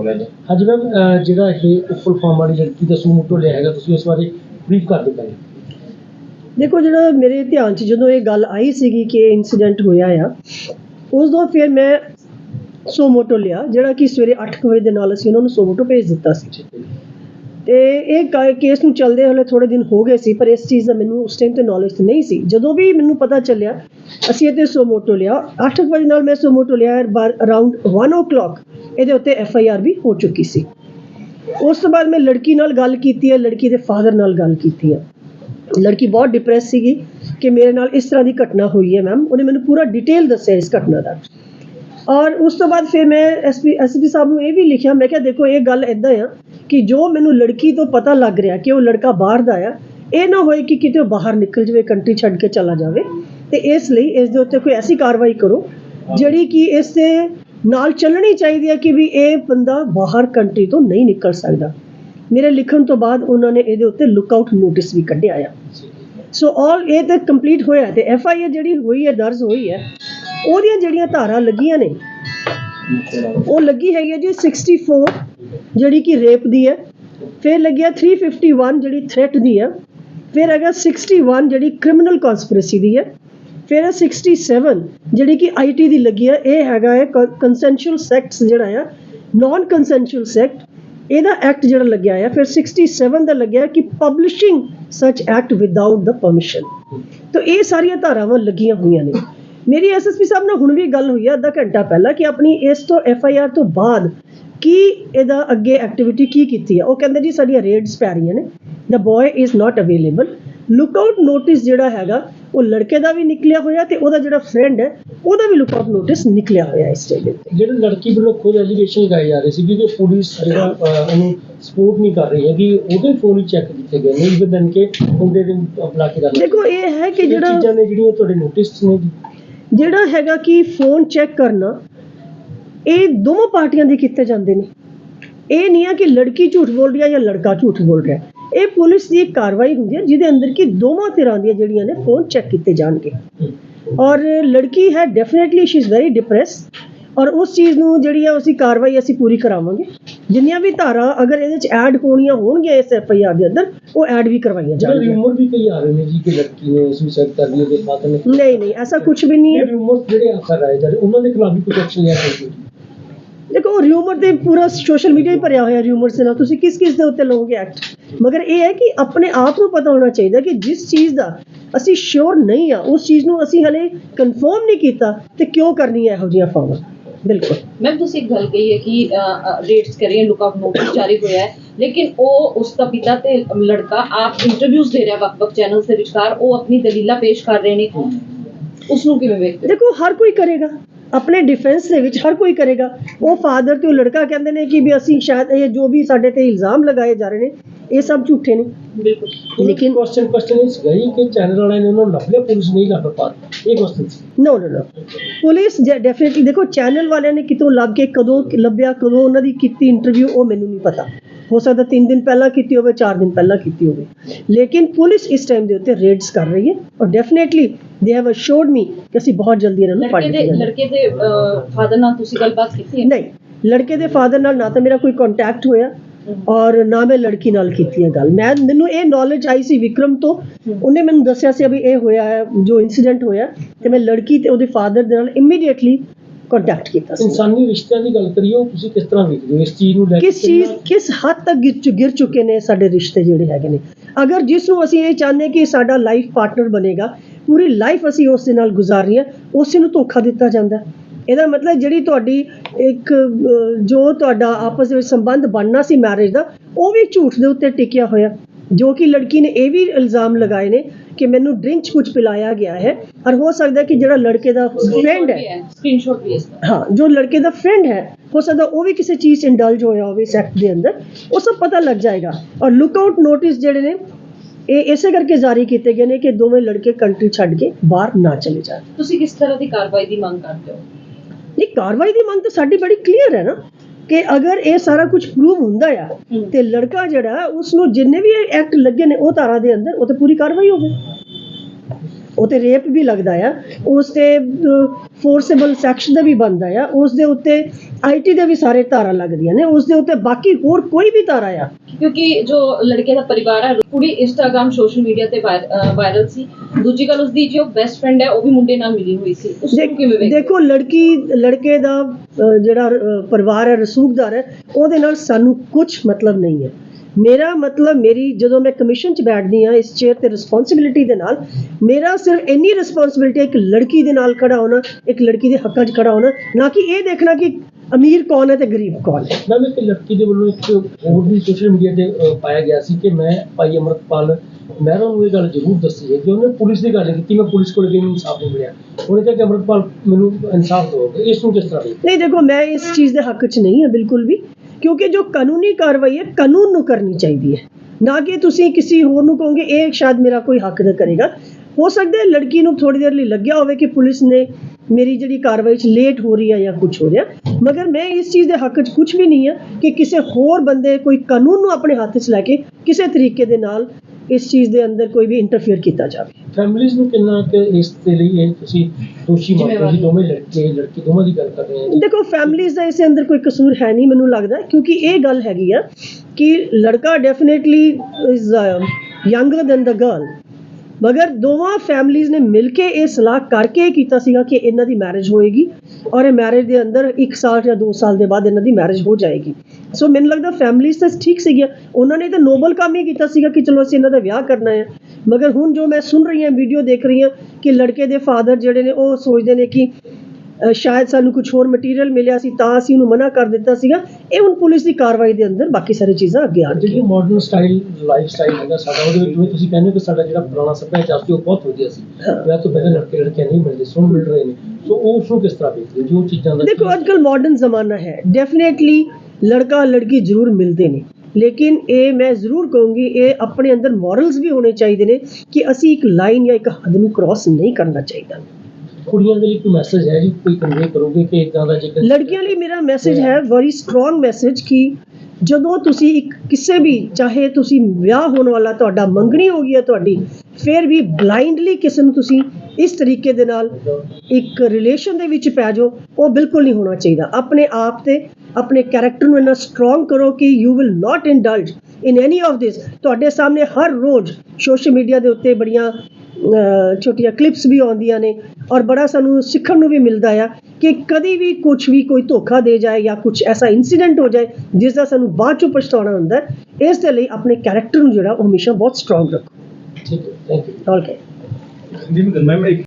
ਹਾਂਜੀ ਮੈਮ ਜਿਹੜਾ ਇਹ ਫੁੱਲ ਫਾਰਮ ਵਾਲੀ ਲੜਕੀ ਦਾ ਸੂ ਮੋਟੋ ਲਿਆ ਹੈਗਾ ਤੁਸੀਂ ਉਸ ਬਾਰੇ ਬਰੀਫ ਕਰ ਦਿਓ ਪਹਿਲੇ। ਦੇਖੋ ਜਿਹੜਾ ਮੇਰੇ ਧਿਆਨ 'ਚ ਜਦੋਂ ਇਹ ਗੱਲ ਆਈ ਸੀਗੀ ਕਿ ਇਹ ਇਨਸੀਡੈਂਟ ਹੋਇਆ ਆ ਉਸ ਤੋਂ ਫਿਰ ਮੈਂ ਸੋਮੋਟੋ ਲਿਆ ਜਿਹੜਾ ਕਿ ਸਵੇਰੇ 8 ਵਜੇ ਦੇ ਨਾਲ ਅਸੀਂ ਉਹਨਾਂ ਨੂੰ ਸੋਮੋਟੋ ਭੇਜ ਦਿੱਤਾ ਸੀ। ਤੇ ਇਹ ਕੇਸ ਨੂੰ ਚੱਲਦੇ ਹਲੇ ਥੋੜੇ ਦਿਨ ਹੋ ਗਏ ਸੀ ਪਰ ਇਸ ਚੀਜ਼ ਦਾ ਮੈਨੂੰ ਉਸ ਟਾਈਮ ਤੇ ਨੌਲੇਜ ਨਹੀਂ ਸੀ। ਜਦੋਂ ਵੀ ਮੈਨੂੰ ਪਤਾ ਚੱਲਿਆ ਅਸੀਂ ਇਹ ਤੇ ਸੋਮੋਟੋ ਲਿਆ 8 ਵਜੇ ਨਾਲ ਮੈਂ ਸੋਮੋਟੋ ਲਿਆ ਅਰਾਊਂਡ 1:00 ਇਹਦੇ ਉੱਤੇ ਐਫ ਆਈ ਆਰ ਵੀ ਹੋ ਚੁੱਕੀ ਸੀ। ਉਸ ਤੋਂ ਬਾਅਦ ਮੈਂ ਲੜਕੀ ਨਾਲ ਗੱਲ ਕੀਤੀ ਹੈ, ਲੜਕੀ ਦੇ ਫਾਦਰ ਨਾਲ ਗੱਲ ਕੀਤੀ ਹੈ। ਲੜਕੀ ਬਹੁਤ ਡਿਪਰੈਸ ਸੀਗੀ ਕਿ ਮੇਰੇ ਨਾਲ ਇਸ ਤਰ੍ਹਾਂ ਦੀ ਘਟਨਾ ਹੋਈ ਹੈ ਮੈਮ ਉਹਨੇ ਮੈਨੂੰ ਪੂਰਾ ਡਿਟੇਲ ਦੱਸਿਆ ਇਸ ਘਟਨਾ ਦਾ। ਔਰ ਉਸ ਤੋਂ ਬਾਅਦ ਫਿਰ ਮੈਂ ਐਸਪੀ ਐਸਪੀ ਸਾਹਿਬ ਨੂੰ ਇਹ ਵੀ ਲਿਖਿਆ, ਮੈਂ ਕਿਹਾ, ਦੇਖੋ, ਇਹ ਗੱਲ ਇਦਾਂ ਆ ਕਿ ਜੋ ਮੈਨੂੰ ਲੜਕੀ ਤੋਂ ਪਤਾ ਲੱਗ ਰਿਹਾ ਕਿ ਉਹ ਲੜਕਾ ਬਾਹਰ ਦਾ ਆ, ਇਹ ਨਾ ਹੋਏ ਕਿ ਕਿਤੇ ਉਹ ਬਾਹਰ ਨਿਕਲ ਜਾਵੇ, ਕੰਟਰੀ ਛੱਡ ਕੇ ਚਲਾ ਜਾਵੇ। ਤੇ ਇਸ ਲਈ ਇਸ ਦੇ ਉੱਤੇ ਕੋਈ ਐਸੀ ਕਾਰਵਾਈ ਕਰੋ, ਜਿਹੜੀ ਕਿ ਇਸ ਦੇ ਨਾਲ ਚੱਲਣੀ ਚਾਹੀਦੀ ਹੈ ਕਿ ਵੀ ਇਹ ਬੰਦਾ ਬਾਹਰ ਕੰਟਰੀ ਤੋਂ ਨਹੀਂ ਨਿਕਲ ਸਕਦਾ। ਮੇਰੇ ਲਿਖਣ ਤੋਂ ਬਾਅਦ ਉਹਨਾਂ ਨੇ ਇਹਦੇ ਉੱਤੇ ਲੁੱਕ ਨੋਟਿਸ ਵੀ ਕੱਢਿਆ ਆ। ਸੋ ਆਲ ਇਹ ਤੇ ਕੰਪਲੀਟ ਹੋਇਆ ਤੇ ਐਫ ਆਈ ਆਰ ਜਿਹੜੀ ਹੋਈ ਹੈ, ਦਰਜ ਹੋਈ ਹੈ, ਉਹਦੀਆਂ ਜਿਹੜੀਆਂ ਧਾਰਾਂ ਲੱਗੀਆਂ ਨੇ, ਉਹ ਲੱਗੀ ਹੈਗੀ ਹੈ ਜੀ 64 ਜਿਹੜੀ ਕਿ ਰੇਪ ਦੀ ਹੈ। ਫਿਰ ਲੱਗਿਆ 351 ਜਿਹੜੀ ਥ੍ਰੈਟ ਦੀ ਹੈ। ਫਿਰ ਹੈਗਾ 61 ਜਿਹੜੀ ਕ੍ਰਿਮੀਨਲ ਕਨਸਪੀਰੇਸੀ ਦੀ ਹੈ। ਫਿਰ 67 ਜਿਹੜੀ ਕਿ ਆਈਟੀ ਦੀ ਲੱਗੀ ਹੈ ਇਹ ਹੈਗਾ ਹੈ ਕੰਸੈਂਸ਼ੂਅਲ ਸੈਕਟਸ ਜਿਹੜਾ ਆ ਨਾਨ ਕੰਸੈਂਸ਼ੂਅਲ ਸੈਕਟ ਇਹਦਾ ਐਕਟ ਜਿਹੜਾ ਲੱਗਿਆ ਹੈ ਫਿਰ 67 ਦਾ ਲੱਗਿਆ ਕਿ ਪਬਲਿਸ਼ਿੰਗ ਸੱਚ ਐਕਟ ਵਿਦਆਊਟ ਦਾ ਪਰਮਿਸ਼ਨ ਤਾਂ ਇਹ ਸਾਰੀਆਂ ਧਾਰਾਵਾਂ ਲੱਗੀਆਂ ਹੋਈਆਂ ਨੇ। ਮੇਰੀ ਐਸਐਸਪੀ ਸਾਹਿਬ ਨਾਲ ਹੁਣ ਵੀ ਗੱਲ ਹੋਈ ਹੈ ਅੱਧਾ ਘੰਟਾ ਪਹਿਲਾਂ ਕਿ ਆਪਣੀ ਇਸ ਤੋਂ ਐਫਆਈਆਰ ਤੋਂ ਬਾਅਦ ਕੀ ਇਹਦਾ ਅੱਗੇ ਐਕਟੀਵਿਟੀ ਕੀ ਕੀਤੀ ਹੈ ਉਹ ਕਹਿੰਦੇ ਜੀ ਸਾਡੀਆਂ ਰੇਡਸ ਪੈ ਰਹੀਆਂ ਨੇ। The boy is not available look out notice ਜਿਹੜਾ ਹੈਗਾ ਉਹ ਲੜਕੇ ਦਾ ਵੀ ਨਿਕਲਿਆ ਹੋਇਆ ਤੇ ਉਹਦਾ ਜਿਹੜਾ ਫਰੈਂਡ ਹੈ ਉਹਦਾ ਵੀ ਲੁੱਕ ਆਊਟ ਨੋਟਿਸ ਨਿਕਲਿਆ ਹੋਇਆ ਇਸ ਟਾਈਮ ਤੇ ਜਿਹੜੇ ਲੜਕੀ ਵੱਲੋਂ ਖੁਦ ਐਲੀਗੇਸ਼ਨ ਲਗਾਏ ਜਾ ਰਹੇ ਸੀ ਕਿ ਪੁਲਿਸ ਜਿਹੜਾ ਉਹਨੂੰ ਸਪੋਰਟ ਨਹੀਂ ਕਰ ਰਹੀ ਹੈਗੀ ਉਹਦੇ ਫੋਨ ਹੀ ਚੈੱਕ ਕੀਤੇ ਗਏ ਨੇ ਇਵਨ ਦਨ ਕਿ ਮੁੰਡੇ ਦੇ ਬੁਲਾ ਕੇ ਰੱਖ ਦੇਖੋ ਇਹ ਹੈ ਕਿ ਜਿਹੜਾ ਚੀਜ਼ਾਂ ਨੇ ਜਿਹੜੀਆਂ ਤੁਹਾਡੇ ਨੋਟਿਸ ਨੇ ਜਿਹੜਾ ਹੈਗਾ ਕਿ ਫੋਨ ਚੈੱਕ ਕਰਨਾ ਇਹ ਦੋਵਾਂ ਪਾਰਟੀਆਂ ਦੇ ਕੀਤੇ ਜਾਂਦੇ ਨੇ। ਇਹ ਨਹੀਂ ਆ ਕਿ ਲੜਕੀ ਝੂਠ ਬੋਲ ਰਹੀ ਹੈ ਜਾਂ ਲੜਕਾ ਝੂਠ ਬੋਲ ਰਿਹਾ। ਹੈ। ਇਹ ਪੁਲਿਸ ਦੀ ਇੱਕ ਕਾਰਵਾਈ ਹੁੰਦੀ ਹੈ ਜਿਹਦੇ ਅੰਦਰ ਕਿ ਦੋਵਾਂ ਧਿਰਾਂ ਦੀਆਂ ਜਿਹੜੀਆਂ ਨੇ ਫੋਨ ਚੈੱਕ ਕੀਤੇ ਜਾਣਗੇ। ਔਰ ਲੜਕੀ ਹੈ definitely she is very depressed ਔਰ ਉਸ ਚੀਜ਼ ਨੂੰ ਜਿਹੜੀ ਆ ਅਸੀਂ ਕਾਰਵਾਈ ਅਸੀਂ ਪੂਰੀ ਕਰਾਵਾਂਗੇ। ਜਿੰਨੀਆਂ ਵੀ ਧਾਰਾ ਅਗਰ ਇਹਦੇ ਚ ਐਡ ਹੋਣੀਆਂ ਹੋਣਗੀਆਂ ਇਸ ਐਫ ਆਈ ਆਰ ਦੇ ਅੰਦਰ ਉਹ ਐਡ ਵੀ ਕਰਵਾਈਆਂ ਜਿਹੜੇ ਜਾਣਗੀਆਂ। ਰਿਊਮਰ ਵੀ ਕਈ ਆ ਰਹੇ ਨੇ ਜੀ ਕਿ ਲੜਕੀ ਨੇ ਸੁਸਾਈਡ ਕਰ ਉਹਦੇ ਫਾਦਰ ਨੇ ਨਹੀਂ ਨਹੀਂ ਐਸਾ ਕੁਝ ਵੀ ਨਹੀਂ ਹੈ। ਰਿਊਮਰ ਜਿਹੜੇ ਆ ਕਰ ਰਹੇ ਜਾ ਰਹੇ ਉਹਨਾਂ ਦੇ ਖਿਲਾਫ ਵੀ ਕੋਈ ਐਕਸ਼ਨ ਲਿਆ ਜਾਏਗਾ ਦੇਖੋ ਰਿਊਮਰ ਤੇ ਪੂਰਾ ਸੋਸ਼ਲ ਮੀਡੀਆ ਹੀ ਭਰਿਆ ਹੋਇਆ ਰਿਊਮਰਸ ਨਾਲ। ਤੁਸੀਂ ਕਿਸ ਕਿਸ ਦੇ ਉੱਤੇ ਲਓਗੇ ਐਕਟ ਮਗਰ ਇਹ ਹੈ ਕਿ ਆਪਣੇ ਆਪ ਨੂੰ ਪਤਾ ਹੋਣਾ ਚਾਹੀਦਾ ਕਿ ਜਿਸ ਚੀਜ਼ ਦਾ ਅਸੀਂ ਸ਼ੋਰ ਨਹੀਂ ਆ ਉਸ ਚੀਜ਼ ਨੂੰ ਅਸੀਂ ਹਲੇ ਕਨਫਰਮ ਨਹੀਂ ਕੀਤਾ ਤੇ ਕਿਉਂ ਕਰਨੀ ਹੈ ਇਹੋ ਜਿਹੀਆਂ ਫਾਰਮਾਂ ਬਿਲਕੁਲ। ਮੈਮ ਤੁਸੀਂ ਇੱਕ ਗੱਲ ਕਹੀ ਹੈ ਕਿ ਰੇਟਸ ਕਰੀਏ ਲੁੱਕ ਆਊਟ ਨੋਟਿਸ ਜਾਰੀ ਹੋਇਆ ਹੈ ਲੇਕਿਨ ਉਹ ਉਸ ਦਾ ਪਿਤਾ ਤੇ ਲੜਕਾ ਆਪ ਇੰਟਰਵਿਊਜ਼ ਦੇ ਰਿਹਾ ਵੱਖ-ਵੱਖ ਚੈਨਲਸ ਦੇ ਵਿਚਕਾਰ ਉਹ ਆਪਣੀ ਦਲੀਲਾਂ ਪੇਸ਼ ਕਰ ਰਹੇ ਨੇ। ਉਸ ਨੂੰ ਕਿਵੇਂ ਵੇਖਦੇ? ਦੇਖੋ ਹਰ ਕੋਈ ਕਰੇਗਾ। ਆਪਣੇ ਡਿਫੈਂਸ ਦੇ ਵਿੱਚ ਹਰ ਕੋਈ ਕਰੇਗਾ। ਉਹ ਫਾਦਰ ਤੇ ਉਹ ਲੜਕਾ ਕਹਿੰਦੇ ਨੇ ਕਿ ਵੀ ਅਸੀਂ ਸ਼ਾਇਦ ਇਹ ਜੋ ਵੀ ਸਾਡੇ ਤੇ ਇਲਜ਼ਾਮ ਲਗਾਏ ਜਾ ਰਹੇ ਨੇ ਇਹ ਸਭ ਝੂਠੇ ਨੇ। ਬਿਲਕੁਲ। ਲੇਕਿਨ- ਕੁਐਸਚਨ ਕੁਐਸਚਨ ਇਸ ਗਈ ਕਿ ਚੈਨਲ ਵਾਲਿਆਂ ਨੇ ਉਹਨਾਂ ਨੂੰ ਲੱਭ ਲਿਆ ਪੁਲਿਸ ਨਹੀਂ ਲੱਭ ਪਾ ਇਹ question no no no police definitely ਦੇਖੋ ਚੈਨਲ ਵਾਲਿਆਂ ਨੇ ਕਿਤੋਂ ਲੱਭ ਕੇ ਕਦੋਂ ਲੱਭਿਆ ਕਦੋਂ ਉਹਨਾਂ ਦੀ ਕੀਤੀ ਇੰਟਰਵਿਊ ਉਹ ਮੈਨੂੰ ਨਹੀਂ ਪਤਾ। ਹੋ ਸਕਦਾ 3 ਦਿਨ ਪਹਿਲਾਂ ਕੀਤੀ ਹੋਵੇ 4 ਦਿਨ ਪਹਿਲਾਂ ਕੀਤੀ ਹੋਵੇ। ਲੇਕਿਨ ਪੁਲਿਸ ਇਸ ਟਾਈਮ ਦੇ ਉੱਤੇ ਰੇਡਸ ਕਰ ਰਹੀ ਹੈ ਔਰ ਡੈਫੀਨਿਟਲੀ ਦੇ ਹੈਵ ਅਸ਼ੋਰਡ ਮੀ ਕਿ ਅਸੀਂ ਬਹੁਤ ਜਲਦੀ ਇਹਨਾਂ ਨੂੰ ਫੜ ਲੜਕੇ ਦੇ ਲਵਾਂਗੇ ਲੜਕੇ ਦੇ ਫਾਦਰ ਨਾਲ ਤੁਸੀਂ ਗੱਲਬਾਤ ਕੀਤੀ ਹੈ? ਨਹੀਂ ਲੜਕੇ ਦੇ ਫਾਦਰ ਨਾਲ ਨਾ ਤਾਂ ਮੇਰਾ ਕੋਈ ਕੰਟੈਕਟ ਹੋਇਆ ਔਰ ਨਾ ਮੈਂ ਲੜਕੀ ਨਾਲ ਕੀਤੀ ਹੈ ਗੱਲ। ਮੈਂ ਮੈਨੂੰ ਇਹ ਨੌਲੇਜ ਆਈ ਸੀ ਵਿਕਰਮ ਤੋਂ। ਉਹਨੇ ਮੈਨੂੰ ਦੱਸਿਆ ਸੀ ਵੀ ਇਹ ਹੋਇਆ ਹੈ ਜੋ ਇਨਸੀਡੈਂਟ ਹੋਇਆ ਤੇ ਮੈਂ ਲੜਕੀ ਤੇ ਉਹਦੇ ਫਾਦਰ ਦੇ ਨਾਲ ਇਮੀਡੀਏਟਲੀ ਕੰਟੈਕਟ ਕੀਤਾ ਸੀ। ਇਨਸਾਨੀ ਰਿਸ਼ਤਿਆਂ ਦੀ ਗੱਲ ਕਰੀਏ ਉਹ ਤੁਸੀਂ ਕਿਸ ਤਰ੍ਹਾਂ ਵੇਖਦੇ ਹੋ? ਇਸ ਚੀਜ਼ ਨੂੰ ਲੈ ਕੇ ਕਿਸ ਚੀਜ਼ ਕਿਸ ਹੱਦ ਤੱਕ ਗਿਰ ਚੁੱਕੇ ਨੇ ਸਾਡੇ ਰਿਸ਼ਤੇ ਜਿਹੜੇ ਹੈਗੇ ਨੇ? ਅਗਰ ਜਿਸ ਨੂੰ ਅਸੀਂ ਇਹ ਚਾਹੁੰਦੇ ਕਿ ਸਾਡਾ ਲਾਈਫ ਪਾਰਟਨਰ ਬਣੇਗਾ ਪੂਰੀ ਲਾਈਫ ਅਸੀਂ ਉਸ ਦੇ ਨਾਲ ਗੁਜ਼ਾਰਨੀ ਹੈ ਉਸੇ ਨੂੰ ਧੋਖਾ ਦਿੱਤਾ ਜਾਂਦਾ। ਇਹਦਾ ਮਤਲਬ ਜਿਹੜੀ ਤੁਹਾਡੀ ਇੱਕ ਜੋ ਤੁਹਾਡਾ ਆਪਸ ਦੇ ਵਿੱਚ ਸੰਬੰਧ ਬਣਨਾ ਸੀ ਮੈਰਿਜ ਦਾ ਉਹ ਵੀ ਝੂਠ ਦੇ ਉੱਤੇ ਟਿਕਿਆ ਹੋਇਆ। ਜੋ ਕਿ ਲੜਕੀ ਨੇ ਇਹ ਵੀ ਇਲਜ਼ਾਮ ਲਗਾਏ ਨੇ ਕਿ ਮੈਨੂੰ ਡਰਿੰਕ ਕੁਝ ਪਿਲਾਇਆ ਗਿਆ ਹੈ ਔਰ ਹੋ ਸਕਦਾ ਕਿ ਜਿਹੜਾ ਲੜਕੇ ਦਾ ਫਰੈਂਡ ਹੈ ਸਕਰੀਨਸ਼ਾਟ ਵੀ ਹੈ ਹਾਂ। ਜੋ ਲੜਕੇ ਦਾ ਫਰੈਂਡ ਹੈ ਹੋ ਸਕਦਾ ਉਹ ਵੀ ਕਿਸੇ ਚੀਜ਼ ਇੰਡਲਜ ਹੋਇਆ ਹੋਵੇ ਇਸ ਐਕਟ ਦੇ ਅੰਦਰ ਉਹ ਸਭ ਪਤਾ ਲੱਗ ਜਾਏਗਾ। ਔਰ ਲੁੱਕ ਆਊਟ ਨੋਟਿਸ ਜਿਹੜੇ ਨੇ ਇਹ ਇਸੇ ਕਰਕੇ ਜਾਰੀ ਕੀਤੇ ਗਏ ਨੇ ਕਿ ਦੋਵੇਂ ਲੜਕੇ ਕੰਟਰੀ ਛੱਡ ਕੇ ਬਾਹਰ ਨਾ ਚਲੇ ਜਾਣ। ਤੁਸੀਂ ਕਿਸ ਤਰ੍ਹਾਂ ਦੀ ਕਾਰਵਾਈ ਦੀ ਮੰਗ ਕਰਦੇ ਹੋ? ਨਹੀਂ ਕਾਰਵਾਈ ਦੀ ਮੰਗ ਤਾਂ ਸਾਡੀ ਬੜੀ ਕਲੀਅਰ ਹੈ ਨਾ ਕਿ ਅਗਰ ਇਹ ਸਾਰਾ ਕੁਝ ਪ੍ਰੂਵ ਹੁੰਦਾ ਆ। ਤੇ ਲੜਕਾ ਜਿਹੜਾ ਉਸ ਨੂੰ ਜਿੰਨੇ ਵੀ ਐਕਟ ਲੱਗੇ ਨੇ ਉਹ ਧਾਰਾ ਦੇ ਅੰਦਰ ਉਹ ਤੇ ਪੂਰੀ ਕਾਰਵਾਈ ਹੋਵੇ ਉਹ ਤੇ ਰੇਪ ਵੀ ਲੱਗਦਾ ਆ ਉਸ ਤੇ ਫੋਰਸੇਬਲ ਸੈਕਸ਼ਨ ਦਾ ਵੀ ਬਣਦਾ ਆ ਉਸ ਦੇ ਉੱਤੇ ਆਈਟੀ ਦੇ ਵੀ ਸਾਰੇ ਧਾਰਾ ਲੱਗਦੀਆਂ ਨੇ ਉਸ ਦੇ ਉੱਤੇ ਬਾਕੀ ਹੋਰ ਕੋਈ ਵੀ ਧਾਰਾ ਆ। ਕਿਉਂਕਿ ਜੋ ਲੜਕੇ ਦਾ ਪਰਿਵਾਰ ਹੈ ਕੁੜੀ ਇੰਸਟਾਗ੍ਰam ਸੋਸ਼ਲ ਮੀਡੀਆ ਤੇ ਵਾਇਰਲ ਸੀ ਦੂਜੀ ਗੱਲ ਉਸਦੀ ਜੋ ਬੈਸਟ ਫਰੈਂਡ ਹੈ ਉਹ ਵੀ ਮੁੰਡੇ ਨਾਲ ਮਿਲੀ ਹੋਈ ਸੀ। ਉਸ ਨੂੰ ਕਿਵੇਂ ਦੇਖੋ ਲੜਕੀ ਲੜਕੇ ਦਾ ਜਿਹੜਾ ਪਰਿਵਾਰ ਹੈ ਰਸੂਖਦਾਰ ਹੈ ਉਹਦੇ ਨਾਲ ਸਾਨੂੰ ਕੁਝ ਮਤਲਬ ਨਹੀਂ ਹੈ। ਮੇਰਾ ਮਤਲਬ ਮੇਰੀ ਜਦੋਂ ਮੈਂ ਕਮਿਸ਼ਨ 'ਚ ਬੈਠਦੀ ਹਾਂ ਇਸ ਚੇਅਰ ਤੇ ਰਿਸਪੌਂਸਿਬਿਲਿਟੀ ਦੇ ਨਾਲ, ਮੇਰਾ ਸਿਰਫ ਇੰਨੀ ਰਿਸਪੌਂਸਿਬਿਲਿਟੀ ਇੱਕ ਲੜਕੀ ਦੇ ਨਾਲ ਖੜਾ ਹੋਣਾ, ਇੱਕ ਲੜਕੀ ਦੇ ਹੱਕਾਂ 'ਚ ਖੜਾ ਹੋਣਾ, ਨਾ ਕਿ ਇਹ ਦੇਖਣਾ ਕਿ ਅਮੀਰ ਕੌਣ ਹੈ ਤੇ ਗਰੀਬ ਕੌਣ ਹੈ। ਮੈਮ, ਇੱਕ ਲੜਕੀ ਦੇ ਵੱਲੋਂ ਇੱਕ ਹੋਰ ਵੀ ਸੋਸ਼ਲ ਮੀਡੀਆ ਤੇ ਪਾਇਆ ਗਿਆ ਸੀ ਕਿ ਮੈਂ ਭਾਈ ਅਮਰਪਾਲ ਮਹਿਰਾ ਨੂੰ ਇਹ ਗੱਲ ਜ਼ਰੂਰ ਦੱਸੀ ਹੈ ਕਿ ਉਹਨੇ ਪੁਲਿਸ ਦੀ ਗੱਲ ਕੀਤੀ, ਮੈਂ ਪੁਲਿਸ ਕੋਲ ਗਈ ਮੈਨੂੰ ਇਨਸਾਫ ਨਹੀਂ ਮਿਲਿਆ। ਉਹਨੇ ਕਿਹਾ ਕਿ ਅਮਰਪਾਲ ਮੈਨੂੰ ਇਨਸਾਫ ਦਿਓਗੇ ਇਸ ਨੂੰ ਕਿਸ ਤਰ੍ਹਾਂ ਦੇਖਦੇ ਨਹੀਂ, ਦੇਖੋ, ਮੈਂ ਇਸ ਚੀਜ਼ ਦੇ ਹੱਕ 'ਚ ਨਹੀਂ ਹਾਂ ਬਿਲਕੁਲ ਵੀ, ਕਿਉਂਕਿ ਜੋ ਕਾਨੂੰਨੀ ਕਾਰਵਾਈ ਹੈ, ਕਾਨੂੰਨ ਨੂੰ ਕਰਨੀ ਚਾਹੀਦੀ ਹੈ। ਨਾ ਕਿ ਤੁਸੀਂ ਕਿਸੇ ਹੋਰ ਨੂੰ ਕਹੋਗੇ, ਇਹ ਸ਼ਾਇਦ ਮੇਰਾ ਕੋਈ ਹੱਕ ਦਾ ਕਰੇਗਾ। ਹੋ ਸਕਦਾ ਹੈ ਲੜਕੀ ਨੂੰ ਥੋੜੀ ਦੇਰ ਲਈ ਲੱਗਿਆ ਹੋਵੇ ਕਿ ਪੁਲਿਸ ਨੇ ਮੇਰੀ ਜਿਹੜੀ ਕਾਰਵਾਈ 'ਚ ਲੇਟ ਹੋ ਰਹੀ ਹੈ ਜਾਂ ਕੁਝ ਹੋ ਰਿਹਾ, ਮਗਰ ਮੈਂ ਇਸ ਚੀਜ਼ ਦੇ ਹੱਕ 'ਚ ਕੁਝ ਵੀ ਨਹੀਂ ਆ ਕਿ ਕਿਸੇ ਹੋਰ ਬੰਦੇ ਕੋਈ ਕਾਨੂੰਨ ਨੂੰ ਆਪਣੇ ਹੱਥ 'ਚ ਲੈ ਕੇ ਕਿਸੇ ਤਰੀਕੇ ਦੇ ਨਾਲ ਇਸ ਚੀਜ਼ ਦੇ ਅੰਦਰ ਕੋਈ ਵੀ ਇੰਟਰਫੇਅਰ ਕੀਤਾ ਜਾਵੇ। ਫੈਮਿਲੀਜ਼ ਨੂੰ ਕਿੰਨਾ ਕਿ ਇਸ ਦੇ ਲਈ ਇਹ ਤੁਸੀਂ ਦੋਸ਼ੀ ਮੰਨਦੇ ਹੋ? ਜੀ। ਦੋਵੇਂ ਲੜਕੇ ਲੜਕੀ ਦੋਵਾਂ ਦੀ ਗੱਲ ਕਰ ਰਹੇ ਹਾਂ। ਦੇਖੋ ਫੈਮਲੀਜ਼ ਦਾ ਇਸ ਅੰਦਰ ਕੋਈ ਕਸੂਰ ਹੈ ਨਹੀਂ ਮੈਨੂੰ ਲੱਗਦਾ ਕਿਉਂਕਿ ਇਹ ਗੱਲ ਹੈਗੀ ਆ ਕਿ ਲੜਕਾ definitely is younger than the girl ਮਗਰ ਦੋਵਾਂ ਫੈਮਲੀਜ਼ ਨੇ ਮਿਲ ਕੇ ਇਹ ਸਲਾਹ ਕਰਕੇ ਇਹ ਕੀਤਾ ਸੀਗਾ ਕਿ ਇਹਨਾਂ ਦੀ ਮੈਰਿਜ ਹੋਏਗੀ ਔਰ ਇਹ ਮੈਰਿਜ ਦੇ ਅੰਦਰ 1 ਸਾਲ ਜਾਂ 2 ਸਾਲ ਦੇ ਬਾਅਦ ਇਹਨਾਂ ਦੀ ਮੈਰਿਜ ਹੋ ਜਾਏਗੀ। ਸੋ ਮੈਨੂੰ ਲੱਗਦਾ ਫੈਮਲੀਜ਼ ਤਾਂ ਠੀਕ ਸੀਗੀਆਂ। ਉਹਨਾਂ ਨੇ ਤਾਂ ਨੋਬਲ ਕੰਮ ਹੀ ਕੀਤਾ ਸੀਗਾ ਕਿ ਚਲੋ ਅਸੀਂ ਇਹਨਾਂ ਦਾ ਵਿਆਹ ਕਰਨਾ ਹੈ। ਮਗਰ ਹੁਣ ਜੋ ਮੈਂ ਸੁਣ ਰਹੀ ਹਾਂ ਵੀਡੀਓ ਦੇਖ ਰਹੀ ਹਾਂ ਕਿ ਲੜਕੇ ਦੇ ਫਾਦਰ ਜਿਹੜੇ ਨੇ ਉਹ ਸੋਚਦੇ ਨੇ ਕਿ ਸ਼ਾਇਦ ਸਾਨੂੰ ਕੁਝ ਹੋਰ ਮਟੀਰੀਅਲ ਮਿਲਿਆ ਸੀ ਤਾਂ ਅਸੀਂ ਉਹਨੂੰ ਮਨਾ ਕਰ ਦਿੱਤਾ ਸੀਗਾ। ਇਹ ਹੁਣ ਪੁਲਿਸ ਦੀ ਕਾਰਵਾਈ ਦੇ ਅੰਦਰ ਬਾਕੀ ਸਾਰੀ ਚੀਜ਼ਾਂ ਅੱਗੇ ਜਿਹੜੀ ਆਉਣਗੀਆਂ। ਮਾਡਰਨ ਸਟਾਈਲ ਲਾਈਫ ਸਟਾਈਲ ਹੈਗਾ ਸਾਡਾ ਉਹਦੇ ਵਿੱਚ ਜਿਵੇਂ ਤੁਸੀਂ ਕਹਿੰਦੇ ਹੋ ਕਿ ਸਾਡਾ ਜਿਹੜਾ ਪੁਰਾਣਾ ਸੱਭਿਆਚਾਰ ਸੀ ਉਹ ਬਹੁਤ ਵਧੀਆ ਸੀ। ਵਿਆਹ ਤੋਂ ਪਹਿਲਾਂ ਲੜਕੇ ਲੜਕੀਆਂ ਨਹੀਂ ਮਿਲਦੇ ਸੋ ਮਿਲ ਰਹੇ ਨੇ। ਸੋ ਉਹ ਉਸ ਨੂੰ ਕਿਸ ਤਰ੍ਹਾਂ ਦੇਖਦੇ ਹੋ? ਜੋ ਚੀਜ਼ਾਂ ਦਾ ਦੇਖੋ ਅੱਜ ਕੱਲ ਮਾਡਰਨ ਜ਼ਮਾਨਾ ਹੈ। ਡੈਫੀਨੇਟਲੀ ਲੜਕਾ ਲੜਕੀ ਜ਼ਰੂਰ ਮਿਲਦੇ ਨੇ। ਲੇਕਿਨ ਇਹ ਮੈਂ ਜ਼ਰੂਰ ਕਹੂੰਗੀ ਇਹ ਆਪਣੇ ਅੰਦਰ ਮੋਰਲਸ ਵੀ ਹੋਣੇ ਚਾਹੀਦੇ ਨੇ ਕਿ ਅਸੀਂ ਇੱਕ ਲਾਈਨ ਜਾਂ ਇੱਕ ਹੱਦ ਨੂੰ ਕ੍ਰਾਸ ਨਹੀਂ ਕਰਨਾ ਚਾਹੀਦਾ। ਕੁੜੀਆਂ ਦੇ ਲਈ ਕੋਈ ਮੈਸੇਜ ਹੈ ਜੀ? ਕੋਈ ਕਨਵੇ ਕਰੋਗੇ ਕਿ ਇਦਾਂ ਦਾ ਜੇਕਰ ਲੜਕੀਆਂ ਲਈ ਮੇਰਾ ਮੈਸੇਜ ਹੈ ਵੈਰੀ ਸਟਰੋਂਗ ਮੈਸੇਜ ਕਿ ਜਦੋਂ ਤੁਸੀਂ ਇੱਕ ਕਿਸੇ ਵੀ, ਚਾਹੇ ਤੁਸੀਂ ਵਿਆਹ ਹੋਣ ਵਾਲਾ ਤੁਹਾਡਾ ਮੰਗਣੀ ਹੋ ਗਈ ਹੈ ਤੁਹਾਡੀ, ਫਿਰ ਵੀ ਬਲਾਈਂਡਲੀ ਕਿਸੇ ਨੂੰ ਤੁਸੀਂ ਇਸ ਤਰੀਕੇ ਦੇ ਨਾਲ ਇੱਕ ਰਿਲੇਸ਼ਨ ਦੇ ਵਿੱਚ ਪੈ ਜਾਓ, ਉਹ ਬਿਲਕੁਲ ਨਹੀਂ ਹੋਣਾ ਚਾਹੀਦਾ। ਆਪਣੇ ਆਪ ਤੇ, ਆਪਣੇ ਕੈਰੈਕਟਰ ਨੂੰ ਇੰਨਾ ਸਟਰੋਂਗ ਕਰੋ ਕਿ you will not indulge in any of this ਤੁਹਾਡੇ ਸਾਹਮਣੇ ਹਰ ਰੋਜ਼ ਸੋਸ਼ਲ ਮੀਡੀਆ ਦੇ ਉੱਤੇ ਬੜੀਆਂ ਛੋਟੀਆਂ ਕਲਿੱਪਸ ਵੀ ਆਉਂਦੀਆਂ ਨੇ ਔਰ ਬੜਾ ਸਾਨੂੰ ਸਿੱਖਣ ਨੂੰ ਵੀ ਮਿਲਦਾ ਆ ਕਿ ਕਦੀ ਵੀ ਕੁਝ ਵੀ ਕੋਈ ਧੋਖਾ ਦੇ ਜਾਏ ਜਾਂ ਕੁਝ ਐਸਾ ਇਨਸੀਡੈਂਟ ਹੋ ਜਾਏ ਜਿਸ ਦਾ ਸਾਨੂੰ ਬਾਅਦ ਚੋਂ ਪਛਤਾਉਣਾ ਹੁੰਦਾ ਇਸ ਦੇ ਲਈ ਆਪਣੇ ਕੈਰੈਕਟਰ ਨੂੰ ਜਿਹੜਾ ਉਹ ਹਮੇਸ਼ਾ ਬਹੁਤ ਸਟਰੋਂਗ ਰੱਖੋ। ਠੀਕ ਹੈ ਥੈਂਕ ਯੂ ਓਕੇ ਜੀ ਮੈਮ ਇੱਕ